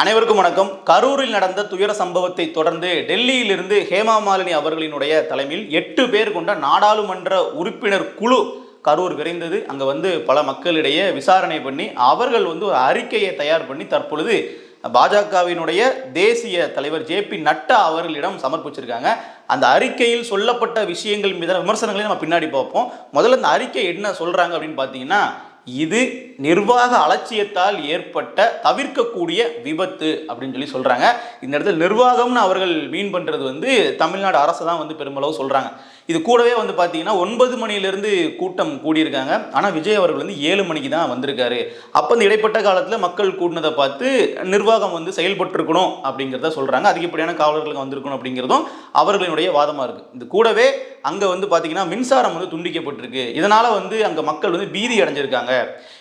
அனைவருக்கும் வணக்கம். கரூரில் நடந்த துயர சம்பவத்தை தொடர்ந்து டெல்லியிலிருந்து ஹேமா மாலினி அவர்களினுடைய தலைமையில் எட்டு பேர் கொண்ட நாடாளுமன்ற உறுப்பினர் குழு கரூர் விரைந்தது. அங்க வந்து பல மக்களிடையே விசாரணை பண்ணி அவர்கள் வந்து ஒரு அறிக்கையை தயார் பண்ணி தற்பொழுது பாஜகவினுடைய தேசிய தலைவர் ஜே பி நட்டா அவர்களிடம் சமர்ப்பிச்சிருக்காங்க. அந்த அறிக்கையில் சொல்லப்பட்ட விஷயங்கள் மீதான விமர்சனங்களையும் நம்ம பின்னாடி பார்ப்போம். முதல்ல அந்த அறிக்கை என்ன சொல்றாங்க அப்படின்னு பார்த்தீங்கன்னா இது நிர்வாக அலட்சியத்தால் ஏற்பட்ட தவிர்க்கக்கூடிய விபத்து அப்படின்னு சொல்லி சொல்கிறாங்க இந்த இடத்துல நிர்வாகம்னு அவர்கள் மீன் பண்ணுறது வந்து தமிழ்நாடு அரசு தான் வந்து பெருமளவு சொல்கிறாங்க இது கூடவே வந்து பார்த்தீங்கன்னா ஒன்பது மணியிலிருந்து கூட்டம் கூடியிருக்காங்க. ஆனால் விஜய் அவர்கள் வந்து ஏழு மணிக்கு தான் வந்திருக்காரு. அப்போ இந்த இடைப்பட்ட காலத்தில் மக்கள் கூடினதை பார்த்து நிர்வாகம் வந்து செயல்பட்டிருக்கணும் அப்படிங்கிறத சொல்கிறாங்க அதிகப்படியான காவலர்களுக்கு வந்திருக்கணும் அப்படிங்கிறதும் அவர்களினுடைய வாதமாக இருக்குது இது கூடவே அங்கே வந்து பார்த்தீங்கன்னா மின்சாரம் வந்து துண்டிக்கப்பட்டிருக்கு. இதனால் வந்து அங்கே மக்கள் வந்து பீதி அடைஞ்சிருக்காங்க.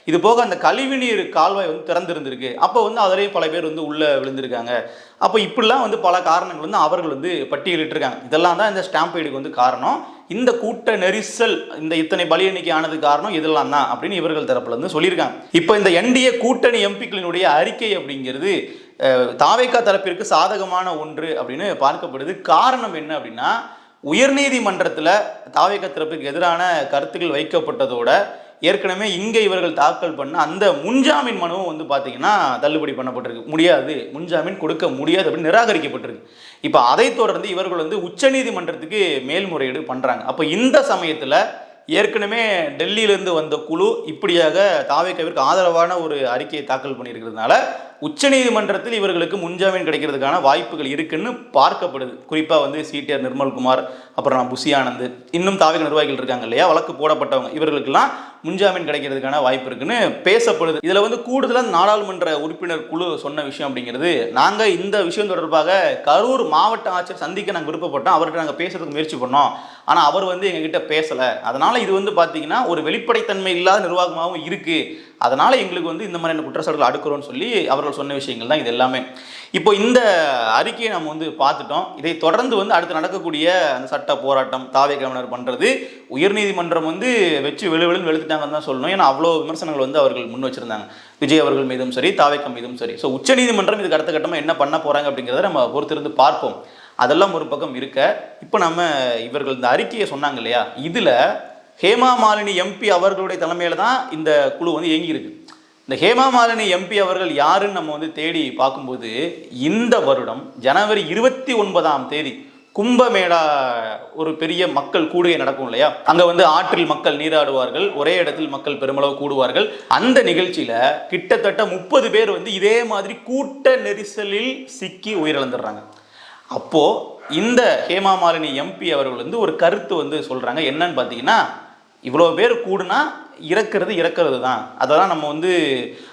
இது போக அந்த கழிவுநீர் கால்வாய் வந்து திறந்திருந்திருக்கு. அப்போ வந்து அதிலேயே பல பேர் வந்து உள்ளே விழுந்திருக்காங்க. அப்போ இப்படிலாம் வந்து பல காரணங்கள் வந்து அவர்கள் வந்து பட்டியலிட்டிருக்காங்க. இதெல்லாம் தான் இந்த ஸ்டாம்பைடுக்கு வந்து காரணம். இந்த கூட்ட நெரிசல் இந்த இத்தனை பலி எண்ணிக்கை ஆனது காரணம் இதெல்லாம் தான் அப்படின்னு இவர்கள் தரப்புல இருந்து சொல்லியிருக்காங்க. இப்போ இந்த என்டிஏ கூட்டணி எம்பிக்களினுடைய அறிக்கை அப்படிங்கிறது தாவேக்கா தரப்பிற்கு சாதகமான ஒன்று அப்படின்னு பார்க்கப்படுது. காரணம் என்ன அப்படின்னா உயர்நீதிமன்றத்தில் தாவேக்கா தரப்பிற்கு எதிரான கருத்துக்கள் வைக்கப்பட்டதோட ஏற்கனவே இங்கே இவர்கள் தாக்கல் பண்ண அந்த முன்ஜாமீன் மனுவும் வந்து பார்த்தீங்கன்னா தள்ளுபடி பண்ணப்பட்டிருக்கு. முடியாது. முன்ஜாமீன் கொடுக்க முடியாது அப்படின்னு நிராகரிக்கப்பட்டிருக்கு. இப்போ அதைத் தொடர்ந்து இவர்கள் வந்து உச்சநீதிமன்றத்துக்கு மேல்முறையீடு பண்ணுறாங்க அப்போ இந்த சமயத்தில் ஏற்கனவே டெல்லியிலிருந்து வந்த குழு இப்படியாக தாவேக்கவிற்கு ஆதரவான ஒரு அறிக்கையை தாக்கல் பண்ணியிருக்கிறதுனால உச்சநீதிமன்றத்தில் இவர்களுக்கு முன்ஜாமீன் கிடைக்கிறதுக்கான வாய்ப்புகள் இருக்குன்னு பார்க்கப்படுது. குறிப்பாக வந்து சிடிஆர் நிர்மல்குமார் அப்புறம் நான் புசி ஆனந்த் இன்னும் தாவேக நிர்வாகிகள் இருக்காங்க இல்லையா? வழக்கு போடப்பட்டவங்க. இவர்களுக்கெல்லாம் முன்ஜாமீன் கிடைக்கிறதுக்கான வாய்ப்பு இருக்குன்னு பேசப்படுது. இதில் வந்து கூடுதலாக நாடாளுமன்ற உறுப்பினர் குழு சொன்ன விஷயம் அப்படிங்கிறது நாங்கள் இந்த விஷயம் தொடர்பாக கரூர் மாவட்ட ஆட்சியர் சந்திக்க நாங்கள் விருப்பப்பட்டோம். அவர்கிட்ட நாங்கள் பேசுறதுக்கு முயற்சி பண்ணோம். ஆனால் அவர் வந்து எங்ககிட்ட பேசலை. அதனால் இது வந்து பார்த்தீங்கன்னா ஒரு வெளிப்படைத்தன்மை இல்லாத நிர்வாகமாகவும் இருக்குது அதனால் எங்களுக்கு வந்து இந்த மாதிரியான குற்றச்சாட்டுகள் அடுக்கிறோம்னு சொல்லி அவர்கள் சொன்ன விஷயங்கள் தான் இது எல்லாமே. இப்போ இந்த அறிக்கையை நம்ம வந்து பார்த்துட்டோம். இதை தொடர்ந்து வந்து அடுத்து நடக்கக்கூடிய அந்த சட்ட போராட்டம் தாவே கவர்னர் பண்ணுறது உயர்நீதிமன்றம் வந்து வச்சு வெளுவெளுன்னு வெளுத்துட்டாங்கன்னு தான் சொல்லணும். ஏன்னா அவ்வளோ விமர்சனங்கள் வந்து அவர்கள் முன் வச்சுருந்தாங்க. விஜய் அவர்கள் மீதும் சரி தாவேக்கம் மீதும் சரி. ஸோ உச்சநீதிமன்றம் இதுக்கு அடுத்த கட்டமாக என்ன பண்ண போகிறாங்க அப்படிங்கிறத நம்ம பொறுத்திருந்து பார்ப்போம். அதெல்லாம் ஒரு பக்கம் இருக்க. இப்போ நம்ம இவர்கள் இந்த அறிக்கையை சொன்னாங்க இல்லையா? இதில் ஹேமா மாலினி எம்பி அவர்களுடைய தலைமையில் தான் இந்த குழு வந்து இயங்கியிருக்கு. இந்த ஹேமா மாலினி எம்பி அவர்கள் யாருன்னு நம்ம வந்து தேடி பார்க்கும்போது இந்த வருடம் ஜனவரி இருபத்தி ஒன்பதாம் தேதி கும்பமேளா ஒரு பெரிய மக்கள் கூடுகை நடக்கும் இல்லையா? அங்க வந்து ஆற்றில் மக்கள் நீராடுவார்கள் ஒரே இடத்தில் மக்கள் பெருமளவு கூடுவார்கள். அந்த நிகழ்ச்சியில கிட்டத்தட்ட முப்பது பேர் வந்து இதே மாதிரி கூட்ட நெரிசலில் சிக்கி உயிரிழந்துடுறாங்க. அப்போ இந்த ஹேமா மாலினி எம்பி அவர்கள் வந்து ஒரு கருத்து வந்து சொல்றாங்க. என்னன்னு பார்த்தீங்கன்னா இவ்வளோ பேர் கூடுனா இறக்கிறது இறக்கிறது தான். அதெல்லாம் நம்ம வந்து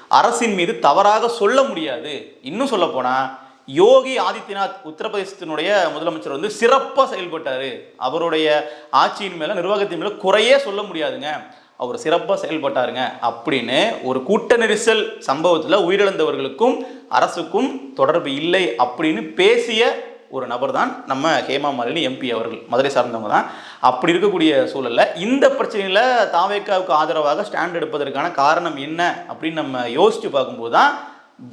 அரசின் மீது தவறாக சொல்ல முடியாது. இன்னும் சொல்ல போனால் யோகி ஆதித்யநாத் உத்தரப்பிரதேசத்தினுடைய முதலமைச்சர் வந்து சிறப்பாக செயல்பட்டார். அவருடைய ஆட்சியின் மேலே நிர்வாகத்தின் மேலே குறையே சொல்ல முடியாதுங்க. அவர் சிறப்பாக செயல்பட்டாருங்க. அப்படின்னு ஒரு கூட்ட நெரிசல் சம்பவத்தில் உயிரிழந்தவர்களுக்கும் அரசுக்கும் தொடர்பு இல்லை அப்படின்னு பேசிய ஒரு நபர் தான் நம்ம ஹேமா மாலினி எம்பி அவர்கள் மதுரை சார்ந்தவங்க தான். அப்படி இருக்கக்கூடிய சூழல்ல இந்த பிரச்சனையில் தாவேக்காவுக்கு ஆதரவாக ஸ்டாண்ட் எடுப்பதற்கான காரணம் என்ன அப்படின்னு நம்ம யோசித்து பார்க்கும்போது தான்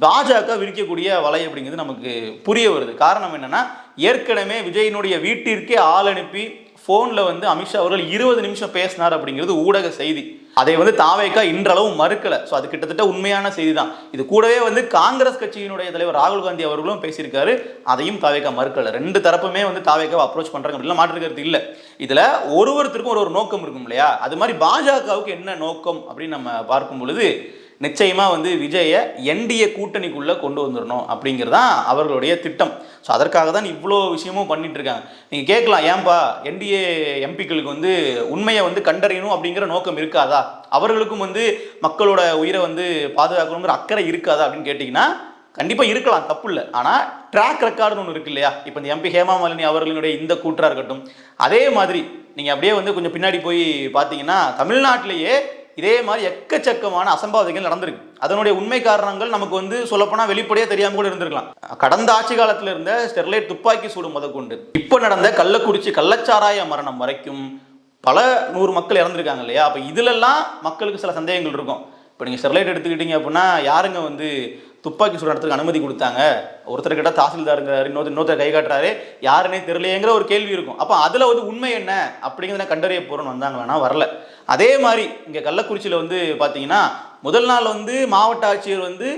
பாஜக விரிக்கக்கூடிய வலை அப்படிங்கிறது நமக்கு புரிய வருது. காரணம் என்னன்னா ஏற்கனவே விஜயினுடைய வீட்டிற்கே ஆள் அனுப்பி ஃபோனில் வந்து அமித்ஷா அவர்கள் இருபது நிமிஷம் பேசினார் அப்படிங்கிறது ஊடக செய்தி. அதை வந்து தாவேக்கா இன்றளவும் மறுக்கல. ஸோ அது கிட்டத்தட்ட உண்மையான செய்தி தான் இது கூடவே வந்து காங்கிரஸ் கட்சியினுடைய தலைவர் ராகுல் காந்தி அவர்களும் பேசியிருக்காரு. அதையும் தாவேக்கா மறுக்கல. ரெண்டு தரப்புமே வந்து தாவேக்காவை அப்ரோச் பண்றாங்க. அப்படிலாம் மாற்றுக்கிறது இல்லை. இதுல ஒரு ஒருத்தருக்கும் ஒரு ஒரு நோக்கம் இருக்கும் இல்லையா? அது மாதிரி பாஜகவுக்கு என்ன நோக்கம் அப்படின்னு நம்ம பார்க்கும் பொழுது நிச்சயமாக வந்து விஜயை என்டிஏ கூட்டணிக்குள்ளே கொண்டு வந்துடணும் அப்படிங்கிறது தான் அவர்களுடைய திட்டம். ஸோ அதற்காக தான் இவ்வளோ விஷயமும் பண்ணிட்டு இருக்காங்க. கேட்கலாம் ஏன்பா என்டிஏ எம்பிக்களுக்கு வந்து உண்மையை வந்து கண்டறியணும் அப்படிங்கிற நோக்கம் இருக்காதா? அவர்களுக்கும் வந்து மக்களோட உயிரை வந்து பாதுகாக்கணுங்கிற அக்கறை இருக்காதா அப்படின்னு கேட்டிங்கன்னா கண்டிப்பாக இருக்கலாம் தப்பு இல்லை ஆனால் ட்ராக் ரெக்கார்டுன்னு ஒன்று இருக்கு இல்லையா? இப்போ இந்த எம்பி ஹேமா மாலினி அவர்களுடைய இந்த கூட்டாக இருக்கட்டும். அதே மாதிரி நீங்கள் அப்படியே வந்து கொஞ்சம் பின்னாடி போய் பார்த்தீங்கன்னா தமிழ்நாட்டிலேயே இதே மாதிரி எக்கச்சக்கமான அசம்பாவிதங்கள் நடந்திருக்கு. அதனுடைய உண்மை காரணங்கள் நமக்கு வந்து சொல்லப்போனால் வெளிப்படையாக தெரியாம கூட இருந்திருக்கலாம். கடந்த ஆட்சி காலத்தில் இருந்த ஸ்டெர்லைட் துப்பாக்கி சூடு முதற்கொண்டு இப்போ நடந்த கள்ளக்குறிச்சி கள்ளச்சாராய மரணம் வரைக்கும் பல நூறு மக்கள் இறந்துருக்காங்க இல்லையா? அப்போ இதிலெல்லாம் மக்களுக்கு சில சந்தேகங்கள் இருக்கும். இப்போ நீங்கள் ஸ்டெர்லைட் எடுத்துக்கிட்டீங்க அப்படின்னா யாருங்க வந்து துப்பாக்கி சூடு நடத்துறதுக்கு அனுமதி கொடுத்தாங்க. ஒருத்தர் கிட்ட தாசில்தாருங்கிறாரு இன்னொருத்தர் இன்னொருத்தர் கை காட்டுறாரு. யாருன்னே தெரியலையேங்கிற ஒரு கேள்வி இருக்கும். அப்போ அதில் வந்து உண்மை என்ன? அப்படிங்கிறத கண்டறிய போகிறோன்னு வந்தாங்களான்னா வரல. அதே மாதிரி இங்கே கள்ளக்குறிச்சியில் வந்து பார்த்தீங்கன்னா முதல் நாள் வந்து மாவட்ட ஆட்சியர் வந்து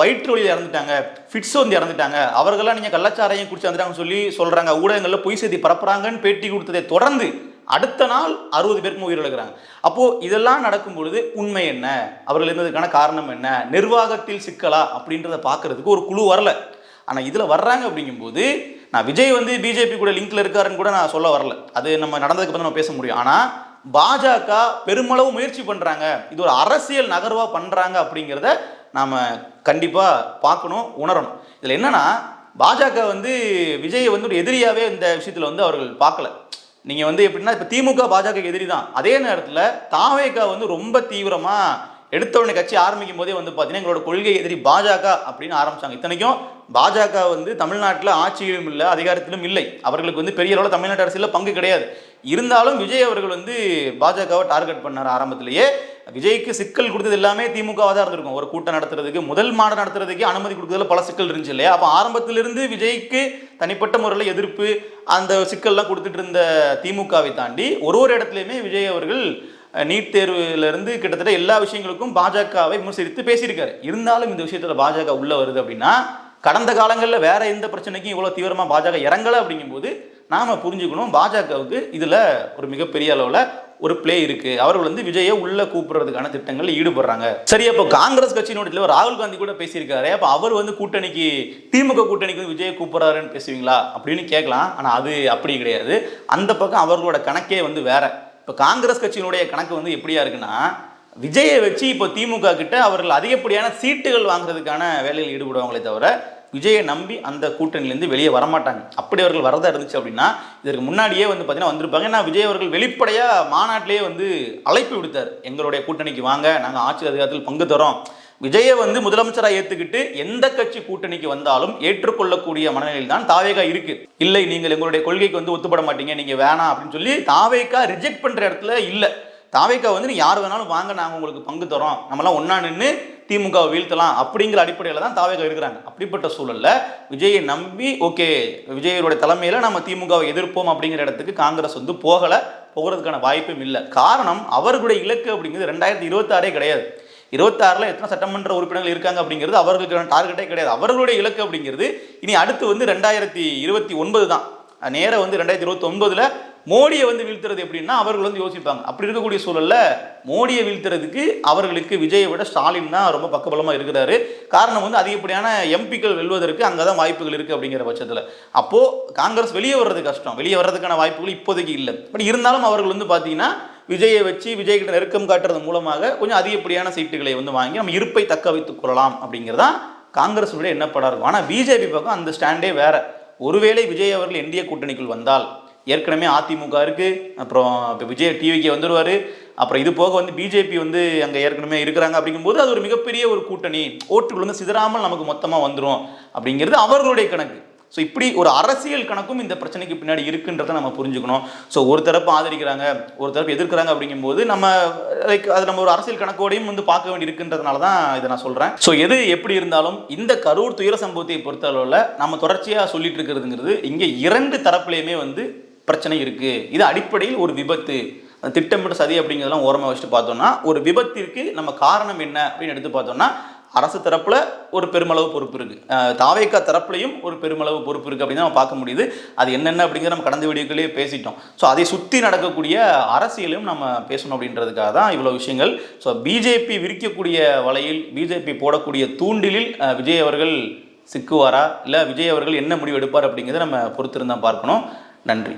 வயிற்று வழியில் இறந்துட்டாங்க. ஃபிட்ஸ் வந்து இறந்துட்டாங்க. அவர்கள்லாம் நீங்கள் கள்ளச்சாரையும் குடிச்சு வந்துட்டாங்கன்னு சொல்லி சொல்கிறாங்க ஊடகங்களில் பொய் செய்தி பரப்புறாங்கன்னு பேட்டி கொடுத்ததை தொடர்ந்து அடுத்த நாள் அறுபது பேருக்கும் உயிரிழக்கிறாங்க அப்போ இதெல்லாம் நடக்கும் பொழுது உண்மை என்ன? அவர்கள் இருந்ததுக்கான காரணம் என்ன? நிர்வாகத்தில் சிக்கலா? அப்படின்றத பார்க்கறதுக்கு ஒரு குழு வரல. ஆனால் இதில் வர்றாங்க அப்படிங்கும்போது நான் விஜய் வந்து பிஜேபி கூட லிங்க்ல இருக்காருன்னு கூட நான் சொல்ல வரல. அது நம்ம நடந்ததுக்கு பற்றி நம்ம பேச முடியும். ஆனால் பாஜக பெருமளவு முயற்சி பண்ணுறாங்க இது ஒரு அரசியல் நகர்வா பண்ணுறாங்க அப்படிங்கிறத நாம் கண்டிப்பாக பார்க்கணும் உணரணும். இதில் என்னன்னா பாஜக வந்து விஜயை வந்து ஒரு எதிரியாவே இந்த விஷயத்தில் வந்து அவர்கள் பார்க்கல. நீங்கள் வந்து எப்படின்னா இப்போ திமுக பாஜக எதிரி தான். அதே நேரத்தில் தாவேகா வந்து ரொம்ப தீவிரமாக எடுத்த உடனே கட்சி ஆரம்பிக்கும் போதே வந்து பார்த்தீங்கன்னா எங்களோட கொள்கை எதிரி பாஜக அப்படின்னு ஆரம்பிச்சாங்க. இத்தனைக்கும் பாஜக வந்து தமிழ்நாட்டில் ஆட்சியிலும் இல்லை அதிகாரத்திலும் இல்லை. அவர்களுக்கு வந்து பெரிய அளவில் தமிழ்நாட்டு அரசியலில் பங்கு கிடையாது. இருந்தாலும் விஜய் அவர்கள் வந்து பாஜகவை டார்கெட் பண்ணார் ஆரம்பத்திலேயே. விஜய்க்கு சிக்கல் கொடுத்தது எல்லாமே திமுகவாக தான் இருந்திருக்கும். ஒரு கூட்டம் நடத்துறதுக்கு முதல் மாடம் நடத்துறதுக்கு அனுமதி கொடுக்குறதுல பல சிக்கல் இருந்துச்சு இல்லையா? அப்போ ஆரம்பத்திலிருந்து விஜய்க்கு தனிப்பட்ட முறையில் எதிர்ப்பு அந்த சிக்கல்லாம் கொடுத்துட்டு இருந்த திமுகவை தாண்டி ஒரு ஒரு இடத்துலையுமே விஜய் அவர்கள் நீட் தேர்வுலேருந்து கிட்டத்தட்ட எல்லா விஷயங்களுக்கும் பாஜகவை விமர்சித்து பேசியிருக்காரு. இருந்தாலும் இந்த விஷயத்தில் பாஜக உள்ளே வருது அப்படின்னா கடந்த காலங்களில் வேற எந்த பிரச்சனைக்கும் இவ்வளோ தீவிரமாக பாஜக இறங்கலை அப்படிங்கும்போது நாம் புரிஞ்சுக்கணும். பாஜகவுக்கு இதில் ஒரு மிகப்பெரிய அளவில் ஒரு ப்ளே இருக்கு. அவர்கள் வந்து விஜயை உள்ள கூப்பிடுறதுக்கான திட்டங்களில் ஈடுபடுறாங்க. சரி அப்போ காங்கிரஸ் கட்சியினுடைய தலைவர் ராகுல் காந்தி கூட பேசியிருக்காரு. அப்போ அவர் வந்து கூட்டணிக்கு திமுக கூட்டணிக்கு வந்து விஜயை கூப்பிடுறாருன்னு பேசுவீங்களா? அப்படின்னு கேட்கலாம். ஆனால் அது அப்படி கிடையாது. அந்த பக்கம் அவர்களோட கணக்கே வந்து வேற. இப்போ காங்கிரஸ் கட்சியினுடைய கணக்கு வந்து எப்படியா இருக்குன்னா விஜயை வச்சு இப்போ திமுக கிட்ட அவர்கள் அதிகப்படியான சீட்டுகள் வாங்குறதுக்கான வேலையில் ஈடுபடுவாங்களே தவிர விஜயை நம்பி அந்த கூட்டணியிலேருந்து வெளியே வரமாட்டாங்க. அப்படி அவர்கள் வரதா இருந்துச்சு அப்படின்னா இதற்கு முன்னாடியே வந்து பார்த்தீங்கன்னா வந்திருப்பாங்க. ஏன்னா விஜய் அவர்கள் வெளிப்படையாக மாநாட்டிலேயே வந்து அழைப்பு விடுத்தார். எங்களுடைய கூட்டணிக்கு வாங்க நாங்கள் ஆட்சி அதிகாரத்தில் பங்கு தரோம். விஜயை வந்து முதலமைச்சராக ஏற்றுக்கிட்டு எந்த கட்சி கூட்டணிக்கு வந்தாலும் ஏற்றுக்கொள்ளக்கூடிய மனநிலையில் தான் தாவேகா இருக்கு. இல்லை நீங்கள் எங்களுடைய கொள்கைக்கு வந்து ஒத்துப்பட மாட்டீங்க நீங்கள் வேணாம் அப்படின்னு சொல்லி தாவேகா ரிஜெக்ட் பண்ணுற இடத்துல இல்லை. தாவேக்கா வந்து நீ யார் வேணாலும் வாங்க நாங்கள் உங்களுக்கு பங்கு தரோம். நம்மலாம் ஒன்றா நின்று திமுகவை வீழ்த்தலாம் அப்படிங்கிற அடிப்படையில் தான் தாவேக்கா இருக்கிறாங்க. அப்படிப்பட்ட சூழலில் விஜயை நம்பி ஓகே விஜயருடைய தலைமையில் நம்ம திமுகவை எதிர்ப்போம் அப்படிங்கிற இடத்துக்கு காங்கிரஸ் வந்து போகலை போகிறதுக்கான வாய்ப்பும் இல்லை. காரணம் அவர்களுடைய இலக்கு அப்படிங்கிறது ரெண்டாயிரத்தி இருபத்தாறே கிடையாது. இருபத்தாறில் எத்தனை சட்டமன்ற உறுப்பினர்கள் இருக்காங்க அப்படிங்கிறது அவர்களுக்கான டார்கெட்டே கிடையாது. அவர்களுடைய இலக்கு அப்படிங்கிறது இனி அடுத்து வந்து ரெண்டாயிரத்தி இருபத்தி ஒன்பது தான். நேராக வந்து ரெண்டாயிரத்தி இருபத்தி ஒன்பதில் மோடியை வந்து வீழ்த்துறது எப்படின்னா அவர்கள் வந்து யோசிப்பாங்க. அப்படி இருக்கக்கூடிய சூழல்ல மோடியை வீழ்த்துறதுக்கு அவர்களுக்கு விஜயை விட ஸ்டாலின் தான் ரொம்ப பக்கபலமா இருக்கிறாரு. காரணம் வந்து அதிகப்படியான எம்பிக்கள் வெல்வதற்கு அங்கே தான் வாய்ப்புகள் இருக்கு அப்படிங்கிற பட்சத்தில். அப்போ காங்கிரஸ் வெளியே வர்றது கஷ்டம். வெளியே வர்றதுக்கான வாய்ப்புகள் இப்போதைக்கு இல்லை. பட் இருந்தாலும் அவர்கள் வந்து பார்த்தீங்கன்னா விஜயை வச்சு விஜய் கிட்ட நெருக்கம் காட்டுறது மூலமாக கொஞ்சம் அதிகப்படியான சீட்டுகளை வந்து வாங்கி நம்ம இருப்பை தக்க வைத்துக் கொள்ளலாம் அப்படிங்கிறதான் காங்கிரஸ் என்ன படம் இருக்கும் ஆனால் பிஜேபி பக்கம் அந்த ஸ்டாண்டே வேற. ஒருவேளை விஜய் அவர்கள் என்டிஏ கூட்டணிக்குள் வந்தால் ஏற்கனவே அதிமுக இருக்கு அப்புறம் இப்போ விஜய் டிவிக்கு வந்துடுவார் அப்புறம் இது போக வந்து பிஜேபி வந்து அங்கே ஏற்கனவே இருக்கிறாங்க அப்படிங்கும்போது அது ஒரு மிகப்பெரிய ஒரு கூட்டணி. ஓட்டுகள் வந்து சிதறாமல் நமக்கு மொத்தமாக வந்துடும் அப்படிங்கிறது அவர்களுடைய கணக்கு. ஸோ இப்படி ஒரு அரசியல் கணக்கும் இந்த பிரச்சனைக்கு பின்னாடி இருக்குன்றதை நம்ம புரிஞ்சுக்கணும். ஸோ ஒரு தரப்பு ஆதரிக்கிறாங்க ஒரு தரப்பு எதிர்க்கிறாங்க அப்படிங்கும்போது நம்ம லைக் அது நம்ம ஒரு அரசியல் கணக்கோடையும் வந்து பார்க்க வேண்டி இருக்குன்றதுனால தான் இதை நான் சொல்கிறேன் ஸோ எது எப்படி இருந்தாலும் இந்த கரூர் துயர சம்பவத்தை பொறுத்த அளவில் நம்ம தொடர்ச்சியாக சொல்லிட்டு இருக்கிறதுங்கிறது இங்கே இரண்டு தரப்புலையுமே வந்து பிரச்சனை இருக்குது இது அடிப்படையில் ஒரு விபத்து. அந்த திட்டமிட்ட சதி அப்படிங்கிறதெல்லாம் ஓரமாக வச்சுட்டு பார்த்தோம்னா ஒரு விபத்திற்கு நம்ம காரணம் என்ன அப்படின்னு எடுத்து பார்த்தோம்னா அரசு தரப்பில் ஒரு பெருமளவு பொறுப்பு இருக்குது தாவேக்கா தரப்புலையும் ஒரு பெருமளவு பொறுப்பு இருக்குது அப்படின்னு நம்ம பார்க்க முடியுது. அது என்னென்ன அப்படிங்கிறத நம்ம கடந்த வீடியோக்களே பேசிட்டோம். ஸோ அதை சுற்றி நடக்கக்கூடிய அரசியலையும் நம்ம பேசணும் அப்படின்றதுக்காக தான் இவ்வளோ விஷயங்கள். ஸோ பிஜேபி விரிக்கக்கூடிய வலையில் பிஜேபி போடக்கூடிய தூண்டிலில் விஜய் அவர்கள் சிக்குவாரா? இல்லை விஜய் அவர்கள் என்ன முடிவு எடுப்பார் அப்படிங்கிறத நம்ம பொறுத்திருந்தான் பார்க்கணும். நன்றி.